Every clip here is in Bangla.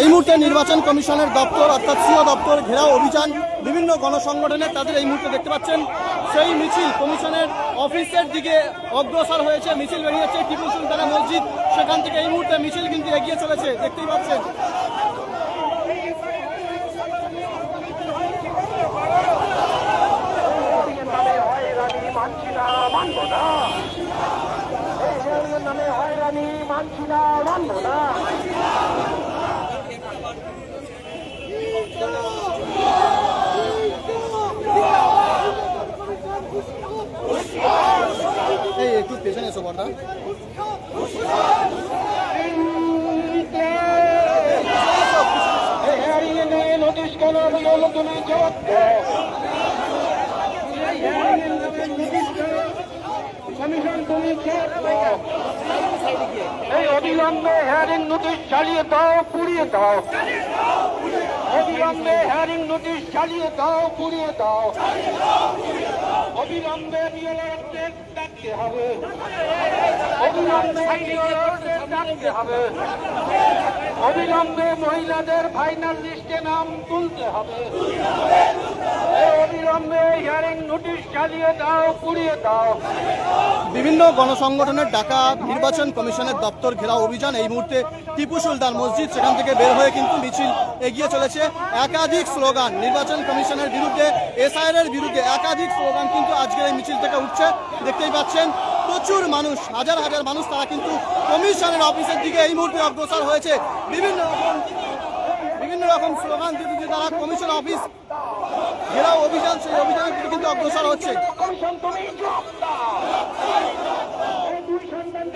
এই মুহূর্তে নির্বাচন কমিশনের দপ্তর, অর্থাৎ সিও দপ্তর ঘেরাও অভিযান, বিভিন্ন গণসংগঠনের তাদের এই মুহূর্তে দেখতে পাচ্ছেন। সেই মিছিল কমিশনের অফিসের দিকে অগ্রসর হয়েছে, মিছিল বেরিয়েছে টিপু সুলতানা মসজিদ। সেখান থেকে এই মুহূর্তে মিছিল কিন্তু এগিয়ে চলেছে, দেখতেই পাচ্ছেন। মানছি না, মানব না। এই একটু পেছনে এসো বর্দা এই অবিলম্বে হেয়ারিং নোটিশ চালিয়ে দাও পুড়িয়ে দাও। অবিলম্বে হেয়ারিং নোটিশ চালিয়ে দাও, পুড়িয়ে দাও। অবিলম্বে হবে। হবে। অবিলম্বে মহিলাদের ফাইনাল লিস্টে নাম তুলতে হবে। অবিলম্বে হিয়ারিং নোটিশ চালিয়ে দাও, পুড়িয়ে দাও। বিভিন্ন গণসংগঠনের ডাকা নির্বাচন কমিশনের দপ্তর ঘেরা অভিযান। এই মুহূর্তে টিপু সুলতান মসজিদ, সেখান থেকে বের হয়ে কিন্তু মিছিল এগিয়ে চলেছে। একাধিক স্লোগান নির্বাচন কমিশনের বিরুদ্ধে এসআইআর এর বিরুদ্ধে একাধিক স্লোগান কিন্তু আজকের এই মিছিল থেকে উঠছে। দেখতেই পাচ্ছেন, প্রচুর মানুষ, হাজার হাজার মানুষ, তারা কিন্তু কমিশনের অফিসের দিকে এই মুহূর্তে অগ্রসর হয়েছে। বিভিন্ন রকম বিভিন্ন রকম স্লোগান দিতে দিতে তারা কমিশন অফিস ঘেরাও অভিযান, সেই অভিযানের দিকে কিন্তু অগ্রসর হচ্ছে।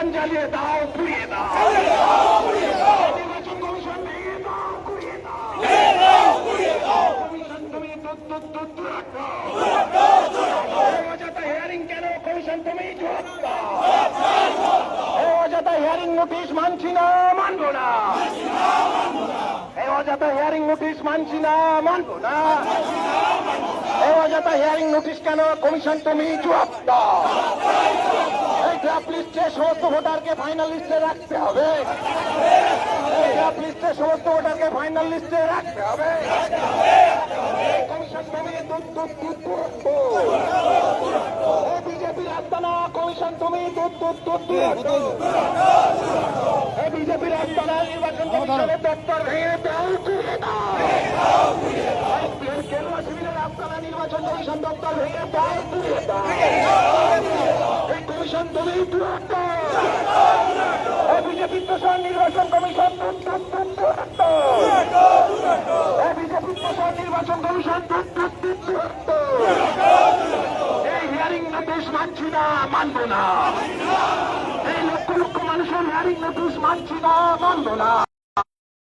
কমিশন দাও, পুড়িয়ে দাও। নির্বাচন কমিশন দাও কমিশন তুমি অযথা নোটিশ মানছি না, মানবো না। অযথা হিয়ারিং নোটিশ মানছি না, মানবো না। অযথা নোটিশ কেন কমিশন তুমি জবাব ড্রাফট লিস্টে সমস্ত ভোটারকে ফাইনাল লিস্টে রাখতে হবে। ড্রাফট লিস্টে সমস্ত ভোটারকে ফাইনাল লিস্টে রাখতে হবে। কমিশন তুমি দুধ দুধ দুধ দুধ এই বিজেপির আস্তানা কমিশন তুমি দুধ দুধ দুধ দুধ। এই বিজেপির আস্তানা নির্বাচন কমিশনের দপ্তর ভেঙে দাও ঘুরে দাও কেন্দ্র শিবিরের আস্তানা নির্বাচন কমিশন দপ্তর ভেঙে দাও দাও কমিশন তুমি এই বিজেপি প্রশাসন নির্বাচন কমিশন এই বিজেপি প্রশাসন নির্বাচন কমিশন তুরন্ত এই হিয়ারিং নোটিশ মানছি না, মানব না। এই লক্ষ লক্ষ মানুষের হিয়ারিং নোটিশ মানছি না, মানব না।